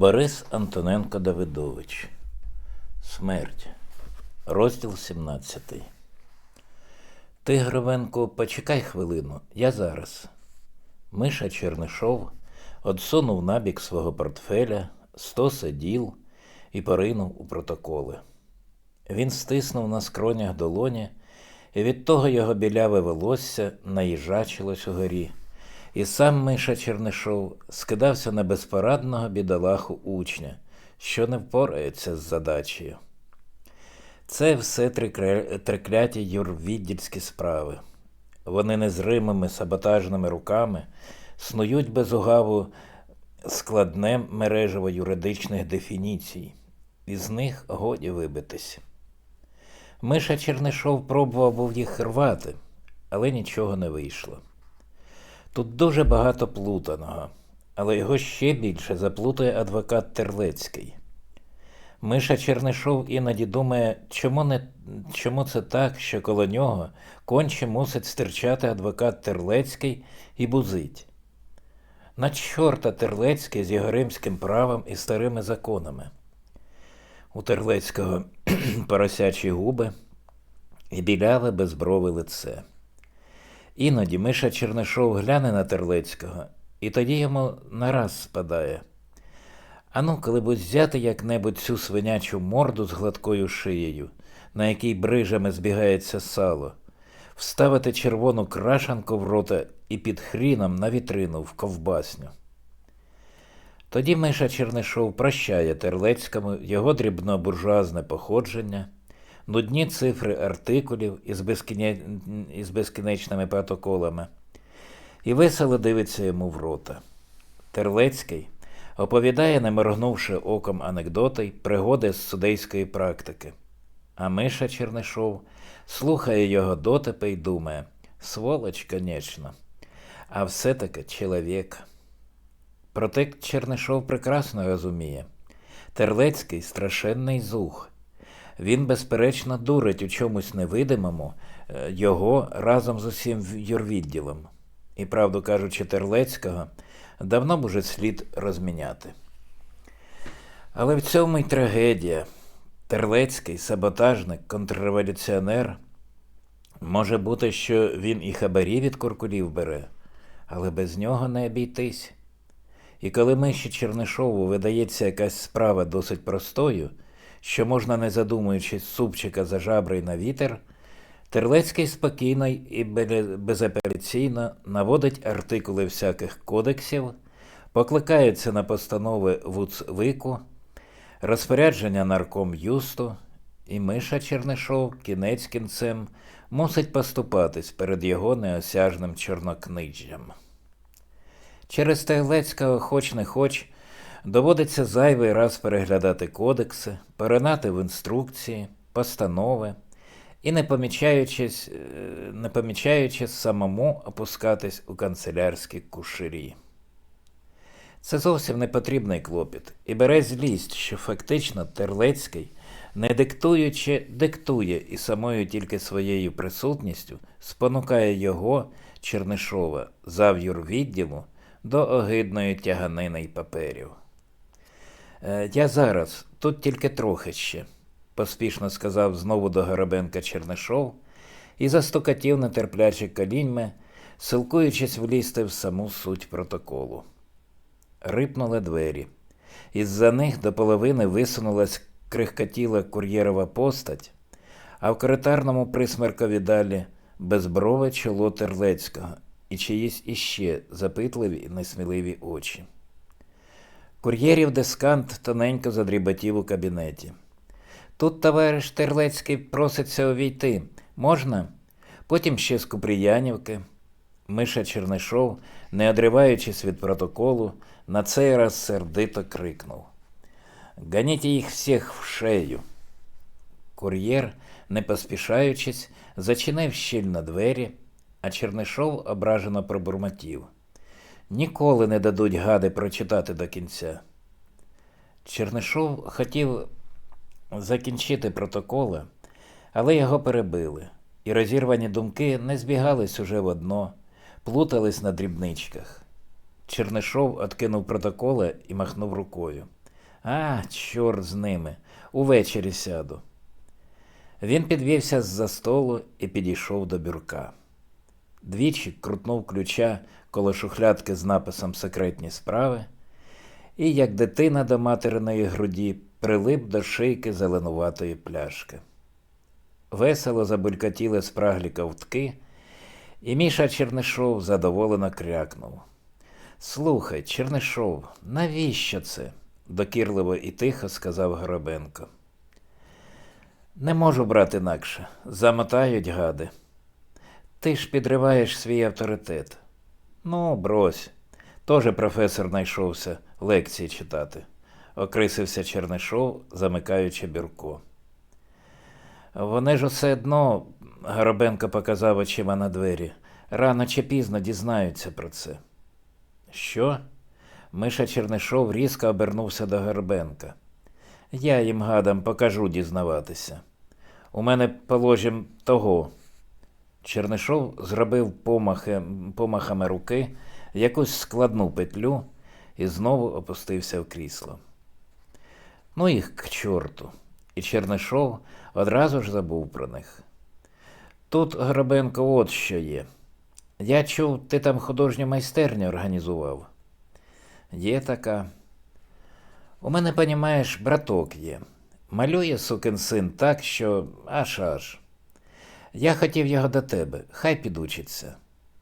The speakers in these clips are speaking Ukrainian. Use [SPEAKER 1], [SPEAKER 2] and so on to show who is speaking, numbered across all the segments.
[SPEAKER 1] Борис Антоненко Давидович. Смерть. Розділ 17. Ти, Гривенко, почекай хвилину, я зараз. Миша Чернишов одсунув набік свого портфеля, сто сиділ і поринув у протоколи. Він стиснув на скронях долоні, і від того його біляве волосся наїжачилось угорі. І сам Миша Чернишов скидався на безпорадного бідолаху учня, що не впорається з задачею. Це все трикляті юрвіддільські справи. Вони незримими саботажними руками снують без угаву складне мережево юридичних дефініцій, із них годі вибитись. Миша Чернишов пробував був їх рвати, але нічого не вийшло. Тут дуже багато плутаного, але його ще більше заплутує адвокат Терлецький. Миша Чернишов іноді думає, чому, не, чому це так, що коло нього конче мусить стирчати адвокат Терлецький і бузить. На чорта Терлецький з його римським правом і старими законами. У Терлецького поросячі губи і біляве безброве лице. Іноді Миша Чернишов гляне на Терлецького, і тоді йому нараз спадає. Ану, коли б взяти як-небудь цю свинячу морду з гладкою шиєю, на якій брижами збігається сало, вставити червону крашанку в рота і під хріном на вітрину в ковбасню. Тоді Миша Чернишов прощає Терлецькому його дрібно-буржуазне походження, нудні цифри артикулів із, безкіне... із безкінечними протоколами, і весело дивиться йому в рота. Терлецький оповідає, не моргнувши оком анекдоти пригоди з судейської практики. А Миша Чернишов слухає його дотипи й думає: сволоч, конечно, а все-таки чоловік. Проте Чернишов прекрасно розуміє. Терлецький страшенний зух. Він, безперечно, дурить у чомусь невидимому е, його разом з усім юрвідділом. І, правду кажучи, Терлецького давно б уже слід розміняти. Але в цьому й трагедія. Терлецький, саботажник, контрреволюціонер. Може бути, що він і хабарі від куркулів бере, але без нього не обійтись. І коли Миші Чернишову видається якась справа досить простою, що можна, не задумуючись, супчика за жабри на вітер, Терлецький спокійно і бе- безапеляційно наводить артикули всяких кодексів, покликається на постанови ВУЦВИКу, розпорядження нарком Юсту, і Миша Чернишов кінець кінцем мусить поступатись перед його неосяжним чорнокнижжям. Через Терлецького, хоч не хоч, доводиться зайвий раз переглядати кодекси, перенати в інструкції, постанови і, не помічаючись, е, не помічаючи самому опускатись у канцелярські куширі. Це зовсім не потрібний клопіт, і бере злість, що фактично Терлецький, не диктуючи, диктує і самою тільки своєю присутністю спонукає його, Чернишова, зав'юр відділу, до огидної тяганини й паперів. «Е, Я зараз, тут тільки трохи ще, поспішно сказав знову до Горобенка Чернишов і застукатів нетерпляче коліньми, силкуючись влізти в саму суть протоколу. Рипнули двері. Із-за них до половини висунулась крихкотіла кур'єрова постать, а в коритарному присмеркові далі безброве чоло Терлецького і чиїсь іще запитливі і несміливі очі. Кур'єрів дискант тоненько задріботів у кабінеті. Тут товариш Терлецький проситься увійти. Можна? Потім ще з Купріянівки. Миша Чернишов, не одриваючись від протоколу, на цей раз сердито крикнув. Ганіть їх всіх в шею. Кур'єр, не поспішаючись, зачинив щільно двері, а Чернишов ображено пробурмотів. Ніколи не дадуть гади прочитати до кінця. Чернишов хотів закінчити протоколи, але його перебили, і розірвані думки не збігались уже в одно, плутались на дрібничках. Чернишов откинув протоколи і махнув рукою. А, чорт з ними. Увечері сяду. Він підвівся з-за столу і підійшов до бюрка. Двічі крутнув ключа коло шухлядки з написом Секретні справи і, як дитина до материної груді, прилип до шийки зеленуватої пляшки. Весело забулькотіли спраглі ковтки, і Міша Чернишов задоволено крякнув. Слухай, Чернишов, навіщо це? докірливо і тихо сказав Горобенко. Не можу брати інакше. Замотають гади. Ти ж підриваєш свій авторитет. Ну, брось. Тоже професор знайшовся лекції читати, окрисився Чернишов, замикаючи бюрко. Вони ж усе одно, Горобенко показав очима на двері, рано чи пізно дізнаються про це. Що? Миша Чернишов різко обернувся до Горобенка. Я їм гадам покажу дізнаватися. У мене, положим, того. Чернишов зробив помахи, помахами руки якусь складну петлю і знову опустився в крісло. Ну їх к чорту. І Чернишов одразу ж забув про них. Тут, Грабенко, от що є. Я чув, ти там художню майстерню організував. Є така. У мене, понімаєш, браток є. Малює сукин син так, що аж аж. Я хотів його до тебе, хай підучиться.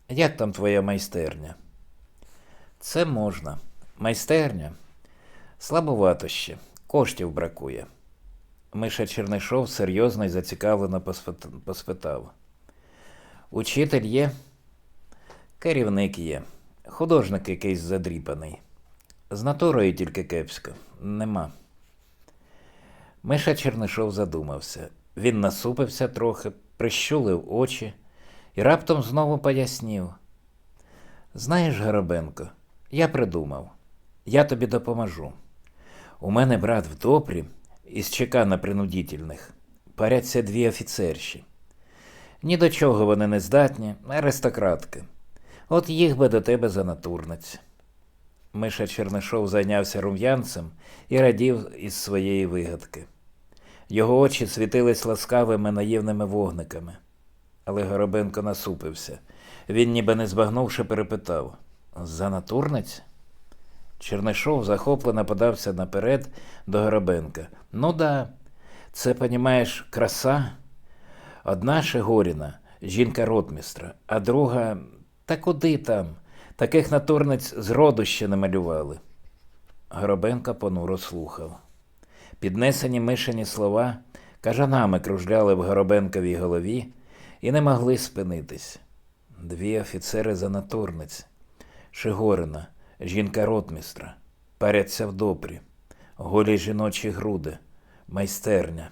[SPEAKER 1] Як там твоя майстерня? Це можна. Майстерня? Слабовато ще, коштів бракує. Миша Чернишов серйозно і зацікавлено поспитав. Учитель є? Керівник є. Художник якийсь задріпаний. З натурою тільки кепсько. Нема. Миша Чернишов задумався. Він насупився трохи, прищулив очі і раптом знову пояснів. Знаєш, Горобенко, я придумав. Я тобі допоможу. У мене брат в допрі із ЧК на принудительних паряться дві офіцерші. Ні до чого вони не здатні, аристократки. От їх би до тебе за натурниць. Миша Чернишов зайнявся рум'янцем і радів із своєї вигадки. Його очі світились ласкавими наївними вогниками. Але Горобенко насупився. Він, ніби не збагнувши, перепитав За натурниць? Чернишов захоплено подався наперед до Горобенка. Ну да, це, понімаєш, краса. Одна Шигоріна, жінка ротмістра, а друга. Та куди там? Таких натурниць зроду ще не малювали. Горобенко понуро слухав. Піднесені мишені слова кажанами кружляли в Горобенковій голові і не могли спинитись. Дві офіцери за натурниць. Шигорина, жінка ротмістра, паряться в допрі, голі жіночі груди, майстерня.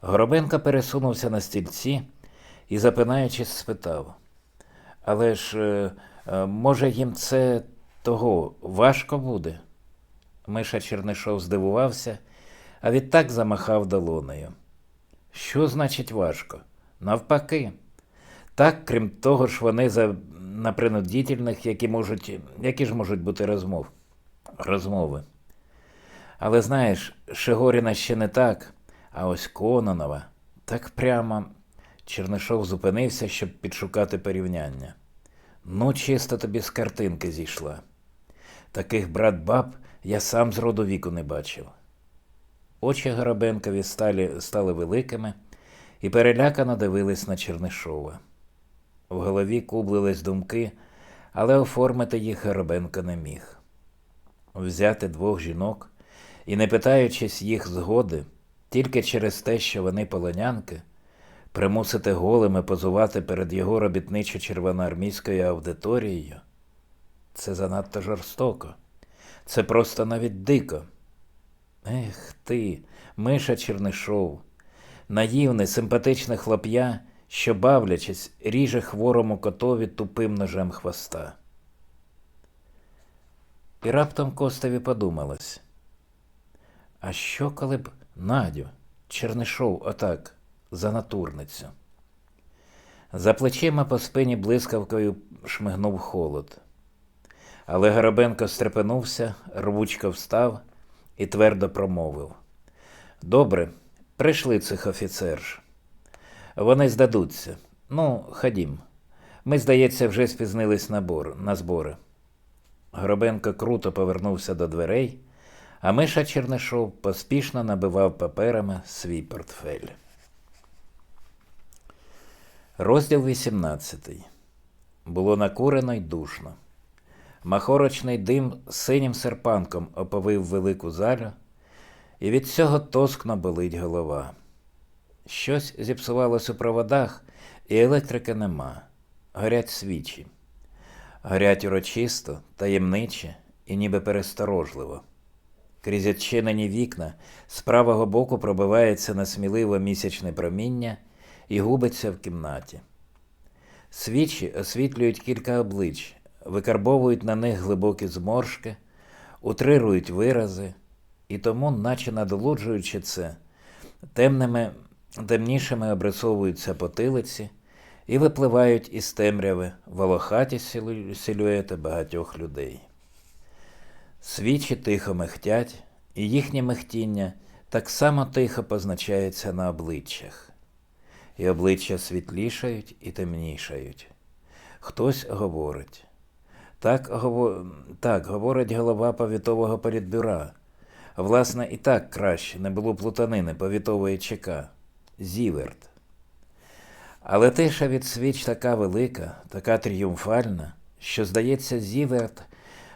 [SPEAKER 1] Горобенко пересунувся на стільці і, запинаючись, спитав. Але ж, е, е, може, їм це того важко буде? Миша Чернишов здивувався, а відтак замахав долонею. Що значить важко? Навпаки. Так, крім того ж, вони за на принудительних, які можуть, які ж можуть бути розмов, розмови. Але знаєш, Шигоріна ще не так, а ось Кононова так прямо. Чернишов зупинився, щоб підшукати порівняння. Ну, чисто тобі з картинки зійшла. Таких брат баб я сам з роду віку не бачив. Очі Горобенкові стали, стали великими і перелякано дивились на Чернишова. В голові кублились думки, але оформити їх Горобенко не міг. Взяти двох жінок і, не питаючись їх згоди, тільки через те, що вони полонянки, примусити голими позувати перед його робітничо-червоноармійською аудиторією це занадто жорстоко. Це просто навіть дико. Ех ти, Миша Чернишов, наївне, симпатичне хлоп'я, що, бавлячись, ріже хворому котові тупим ножем хвоста. І раптом Костові подумалось. А що, коли б Надю, Чернишов отак, за натурницю? За плечима по спині блискавкою шмигнув холод. Але Горобенко стрепенувся, рвучко встав і твердо промовив: Добре, прийшли цих офіцерж. Вони здадуться. Ну, ходім. Ми, здається, вже спізнились на, бор, на збори. Гробенко круто повернувся до дверей, а Миша Чернишов поспішно набивав паперами свій портфель. Розділ 18. Було накурено й душно. Махорочний дим синім серпанком оповив велику залю, і від цього тоскно болить голова. Щось зіпсувалось у проводах, і електрики нема. Горять свічі. Горять урочисто, таємниче і ніби пересторожливо. Крізь відчинені вікна з правого боку пробивається несміливо місячне проміння і губиться в кімнаті. Свічі освітлюють кілька облич, викарбовують на них глибокі зморшки, утрирують вирази, і тому, наче надолуджуючи це, темними, темнішими обрисовуються потилиці і випливають із темряви волохаті силуети багатьох людей. Свічі тихо мехтять, і їхнє мехтіння так само тихо позначається на обличчях. І обличчя світлішають і темнішають. Хтось говорить. Так, гово... так говорить голова повітового політбюра. Власне, і так краще не було плутанини повітової ЧК. Зіверт. Але тиша від свіч така велика, така тріумфальна, що, здається, Зіверт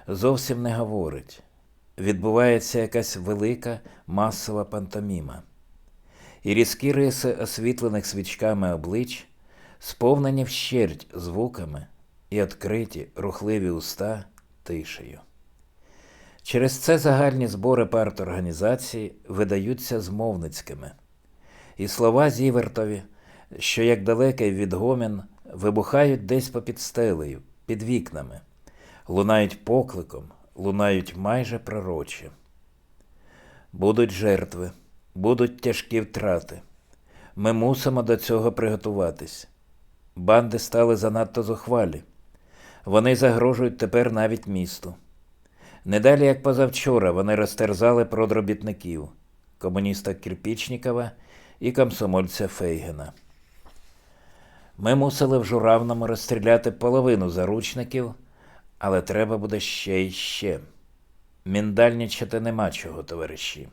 [SPEAKER 1] зовсім не говорить. Відбувається якась велика масова пантоміма. І різкі риси освітлених свічками облич, сповнені вщерть звуками і відкриті рухливі уста тишею. Через це загальні збори парторганізації видаються змовницькими, і слова Зівертові, що як далекий відгомін, вибухають десь попід стелею, під вікнами, лунають покликом, лунають майже пророче. Будуть жертви, будуть тяжкі втрати. Ми мусимо до цього приготуватись. Банди стали занадто зухвалі. Вони загрожують тепер навіть місту. Недалі, як позавчора, вони розтерзали продробітників, комуніста Кирпічнікова і комсомольця Фейгена. Ми мусили в журавному розстріляти половину заручників, але треба буде ще й ще. Міндальничати нема чого, товариші.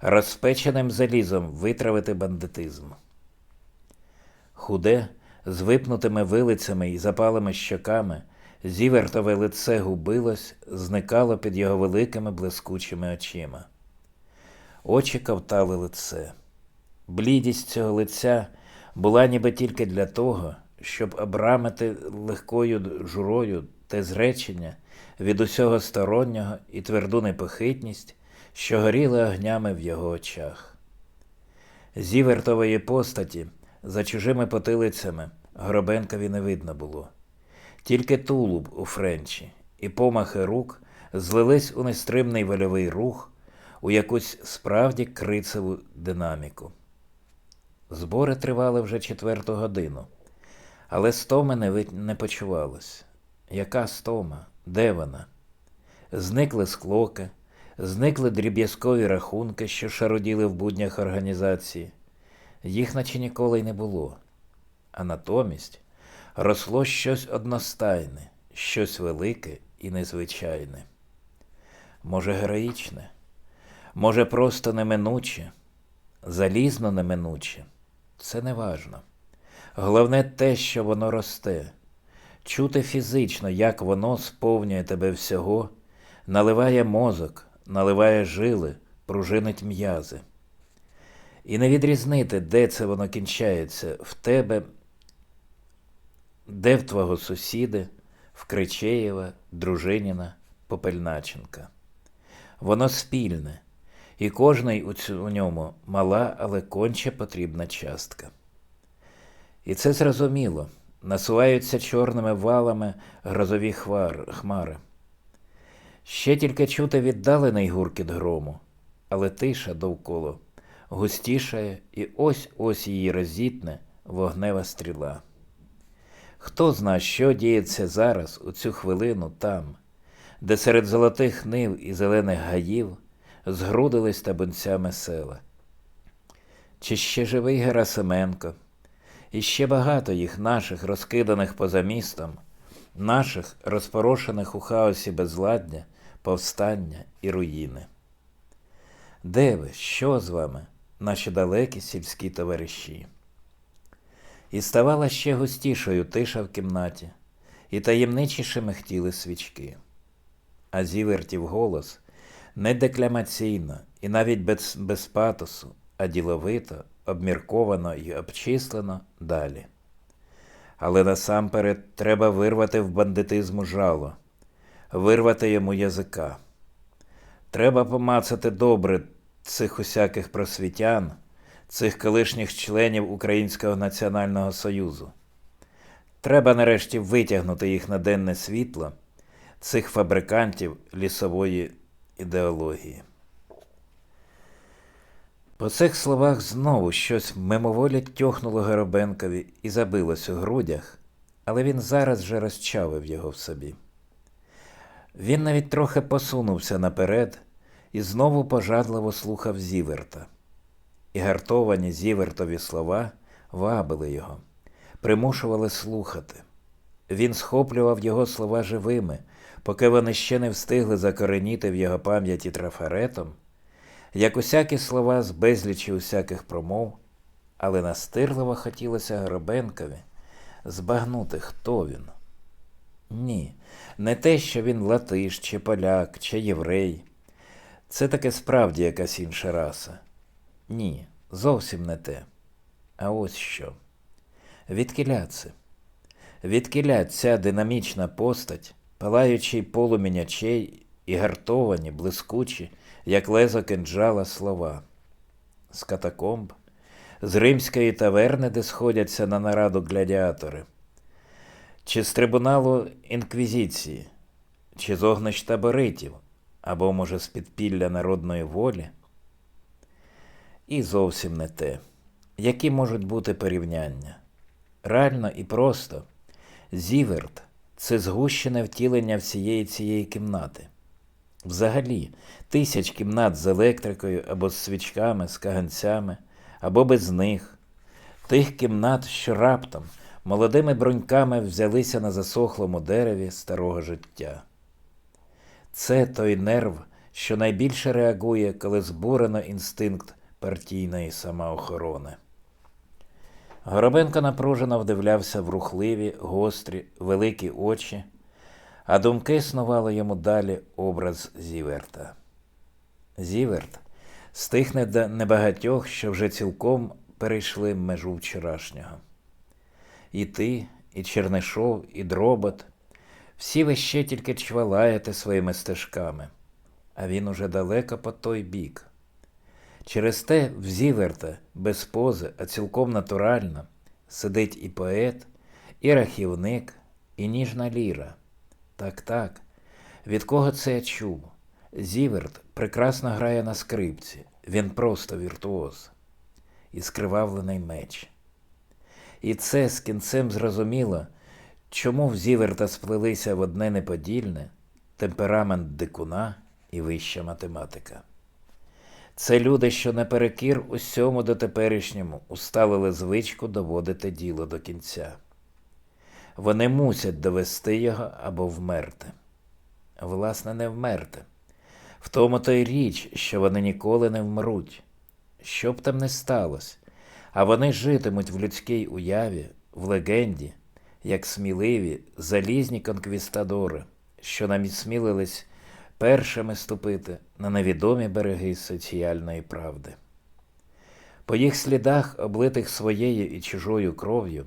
[SPEAKER 1] Розпеченим залізом витравити бандитизм. Худе, з випнутими вилицями і запалими щоками, зівертове лице губилось, зникало під його великими блискучими очима. Очі ковтали лице. Блідість цього лиця була ніби тільки для того, щоб обрамити легкою журою те зречення від усього стороннього і тверду непохитність, що горіли огнями в його очах. Зівертової постаті за чужими потилицями Гробенкові не видно було. Тільки тулуб у френчі і помахи рук злились у нестримний вольовий рух, у якусь справді крицеву динаміку. Збори тривали вже четверту годину, але стоми не, не почувалось. Яка стома? Де вона? Зникли склоки, зникли дріб'язкові рахунки, що шароділи в буднях організації. Їх наче ніколи й не було. А натомість росло щось одностайне, щось велике і незвичайне. Може, героїчне, може, просто неминуче, залізно неминуче. Це не важно. Головне те, що воно росте, чути фізично, як воно сповнює тебе всього, наливає мозок, наливає жили, пружинить м'язи. І не відрізнити, де це воно кінчається, в тебе, де в твого сусіди, в Кричеєва, Дружиніна, Попельначенка. Воно спільне, і кожний у, цю, у ньому мала, але конче потрібна частка. І це зрозуміло. Насуваються чорними валами грозові хвар, хмари. Ще тільки чути віддалений гуркіт грому, але тиша довкола густішає, і ось ось її розітне вогнева стріла. Хто зна, що діється зараз, у цю хвилину там, де серед золотих нив і зелених гаїв згрудились табунцями села. Чи ще живий Герасименко, і ще багато їх наших, розкиданих поза містом, наших, розпорошених у хаосі безладдя, повстання і руїни. Де ви, що з вами, наші далекі сільські товариші? І ставала ще густішою тиша в кімнаті, і таємничіше михтіли свічки. А зівертів голос не декламаційно і навіть без, без патосу, а діловито, обмірковано і обчислено далі. Але насамперед треба вирвати в бандитизму жало, вирвати йому язика. Треба помацати добре цих усяких просвітян, цих колишніх членів Українського національного союзу. Треба нарешті витягнути їх на денне світло, цих фабрикантів лісової ідеології. По цих словах знову щось мимоволі тьохнуло Горобенкові і забилось у грудях, але він зараз же розчавив його в собі. Він навіть трохи посунувся наперед і знову пожадливо слухав Зіверта. І гартовані Зівертові слова вабили його, примушували слухати. Він схоплював його слова живими, поки вони ще не встигли закореніти в його пам'яті трафаретом, як усякі слова з безлічі усяких промов, але настирливо хотілося Горобенкові збагнути, хто він. Ні, не те, що він латиш, чи поляк, чи єврей. Це таке справді якась інша раса. Ні, зовсім не те. А ось що. Відкіля це? Відкіля ця динамічна постать, палаючий полумінь очей і гартовані, блискучі, як лезо кинджала слова. З катакомб, з римської таверни, де сходяться на нараду гладіатори, чи з трибуналу інквізиції, чи з огнищ таборитів, або, може, з підпілля народної волі. І зовсім не те. Які можуть бути порівняння? Реально і просто, Зіверт це згущене втілення всієї цієї кімнати. Взагалі, тисяч кімнат з електрикою або з свічками, з каганцями, або без них, тих кімнат, що раптом молодими бруньками взялися на засохлому дереві старого життя. Це той нерв, що найбільше реагує, коли збурено інстинкт партійної самоохорони. Горобенко напружено вдивлявся в рухливі, гострі, великі очі, а думки снували йому далі образ Зіверта. Зіверт з тих небагатьох, що вже цілком перейшли межу вчорашнього. І ти, і Чернишов, і Дробот, всі ви ще тільки чвалаєте своїми стежками, а він уже далеко по той бік. Через те в Зіверта без пози, а цілком натурально, сидить і поет, і рахівник, і ніжна ліра. Так, так. Від кого це я чув? Зіверт прекрасно грає на скрипці, він просто віртуоз, і скривавлений меч. І це з кінцем зрозуміло, чому в Зіверта сплелися в одне неподільне темперамент дикуна і вища математика. Це люди, що наперекір усьому дотеперішньому усталили звичку доводити діло до кінця. Вони мусять довести його або вмерти. Власне, не вмерти. В тому то й річ, що вони ніколи не вмруть. Що б там не сталося, а вони житимуть в людській уяві, в легенді, як сміливі, залізні конквістадори, що нам смілились першими ступити на невідомі береги соціальної правди. По їх слідах, облитих своєю і чужою кров'ю,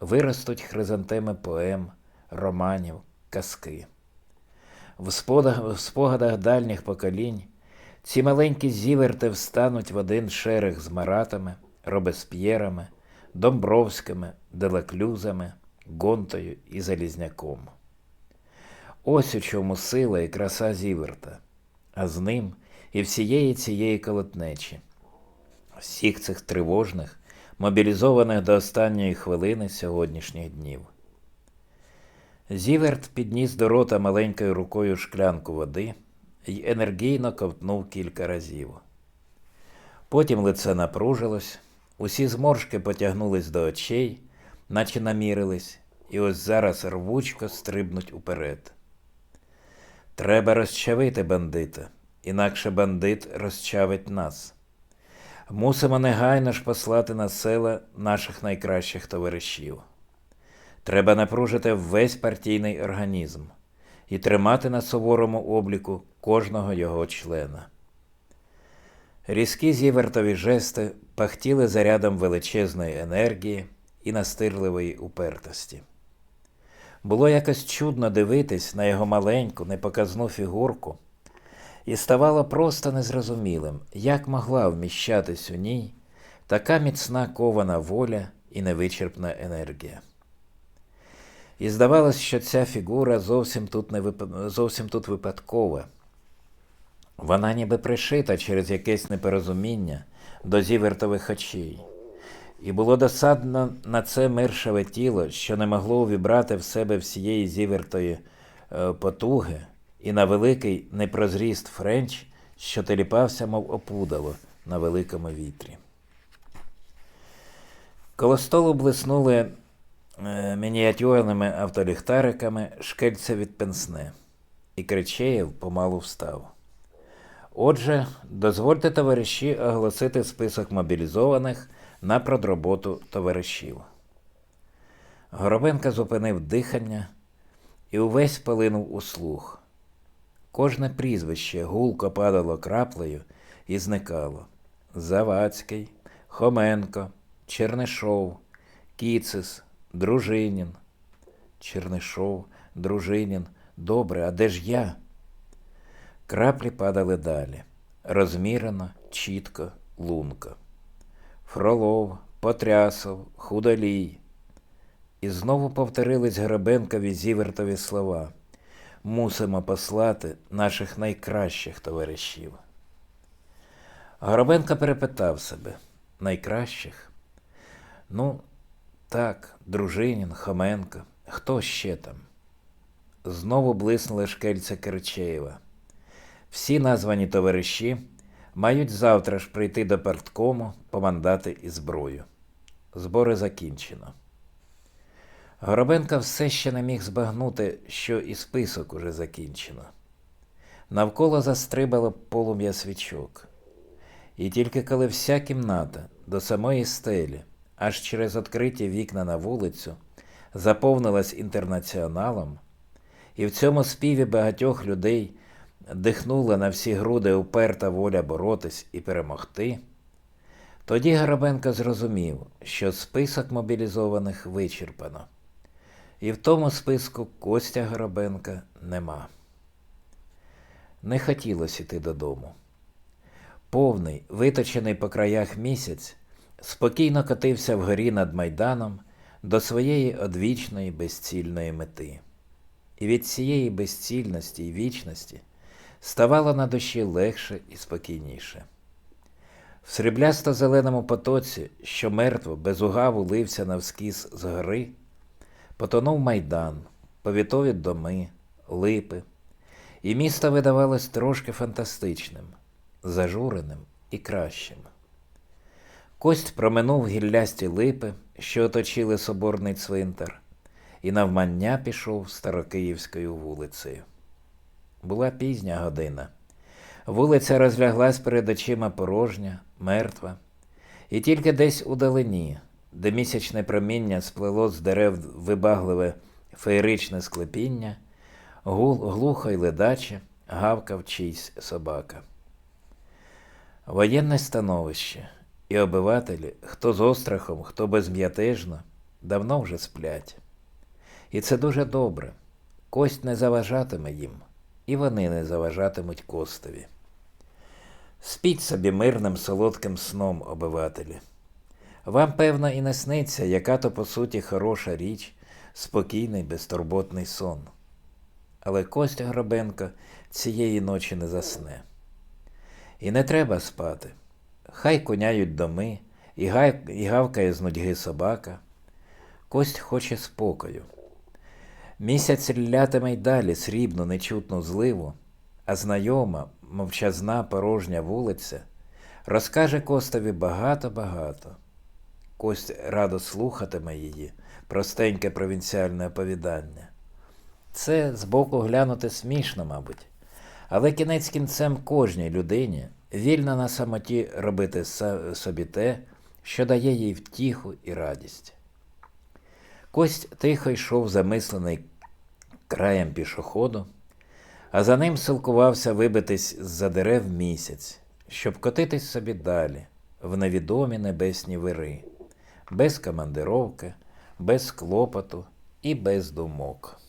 [SPEAKER 1] виростуть хризантеми поем, романів, казки. В спогадах, в спогадах дальніх поколінь ці маленькі зіверти встануть в один шерех з маратами, робесп'єрами, домбровськими, делаклюзами, гонтою і Залізняком. Ось у чому сила і краса Зіверта, а з ним і всієї цієї колотнечі, всіх цих тривожних, мобілізованих до останньої хвилини сьогоднішніх днів. Зіверт підніс до рота маленькою рукою шклянку води, й енергійно ковтнув кілька разів. Потім лице напружилось, усі зморшки потягнулись до очей, наче намірились, і ось зараз рвучко стрибнуть уперед. Треба розчавити бандита, інакше бандит розчавить нас. Мусимо негайно ж послати на села наших найкращих товаришів. Треба напружити весь партійний організм і тримати на суворому обліку кожного його члена. Різкі зівертові жести пахтіли зарядом величезної енергії і настирливої упертості. Було якось чудно дивитись на його маленьку, непоказну фігурку, і ставало просто незрозумілим, як могла вміщатись у ній така міцна кована воля і невичерпна енергія. І здавалось, що ця фігура зовсім тут, не вип... зовсім тут випадкова. Вона ніби пришита через якесь непорозуміння до зівертових очей. І було досадно на це миршаве тіло, що не могло увібрати в себе всієї зівертої е, потуги, і на великий непрозріст френч, що теліпався, мов опудало на великому вітрі. Коло столу блиснули е, мініатюрними автоліхтариками шкельця від пенсне, і Кричеєв помалу встав. Отже, дозвольте товариші оголосити список мобілізованих на продроботу товаришів. Горобенко зупинив дихання і увесь полинув у слух. Кожне прізвище гулко падало краплею і зникало. Завадський, Хоменко, Чернишов, Кіцис, Дружинін. Чернишов, Дружинін. Добре, а де ж я? Краплі падали далі. Розмірено, чітко, лунко. Фролов, Потрясов, Худолій. І знову повторились Грабенкові зівертові слова. Мусимо послати наших найкращих товаришів. Горобенко перепитав себе найкращих? Ну, так, Дружинін, Хоменко, хто ще там? Знову блиснули шкельця Керчеєва. Всі названі товариші мають завтра ж прийти до парткому помандати і зброю. Збори закінчено. Горобенко все ще не міг збагнути, що і список уже закінчено. Навколо застрибало полум'я свічок. І тільки коли вся кімната до самої стелі, аж через відкриті вікна на вулицю, заповнилась інтернаціоналом, і в цьому співі багатьох людей дихнула на всі груди уперта воля боротись і перемогти, тоді Горобенко зрозумів, що список мобілізованих вичерпано, і в тому списку Костя Горобенка нема. Не хотілося йти додому. Повний, виточений по краях місяць, спокійно котився вгорі над майданом до своєї одвічної безцільної мети. І від цієї безцільності і вічності ставало на душі легше і спокійніше. В сріблясто зеленому потоці, що мертво без угаву лився навскіз з гори, потонув майдан, повітові доми, липи, і місто видавалось трошки фантастичним, зажуреним і кращим. Кость проминув гіллясті липи, що оточили соборний цвинтар, і навмання пішов Старокиївською вулицею. Була пізня година. Вулиця розляглась перед очима порожня, мертва, і тільки десь у далині, де місячне проміння сплело з дерев вибагливе феєричне склепіння, гул, глухо й ледаче гавкав чийсь собака. Воєнне становище, і обивателі, хто з острахом, хто безм'ятежно, давно вже сплять. І це дуже добре. Кость не заважатиме їм і вони не заважатимуть костові. Спіть собі мирним солодким сном, обивателі. Вам, певно, і не сниться, яка то, по суті, хороша річ, спокійний, безтурботний сон. Але Костя Гробенко цієї ночі не засне. І не треба спати. Хай коняють доми, і, гавкає з нудьги собака. Кость хоче спокою. Місяць лятиме й далі срібну нечутну зливу, а знайома, мовчазна порожня вулиця розкаже Костові багато-багато. Кость радо слухатиме її, простеньке провінціальне оповідання. Це збоку глянути смішно, мабуть, але кінець кінцем кожній людині вільно на самоті робити собі те, що дає їй втіху і радість. Кость тихо йшов замислений краєм пішоходу, а за ним силкувався вибитись з-за дерев місяць, щоб котитись собі далі, в невідомі небесні вири, без командировки, без клопоту і без думок.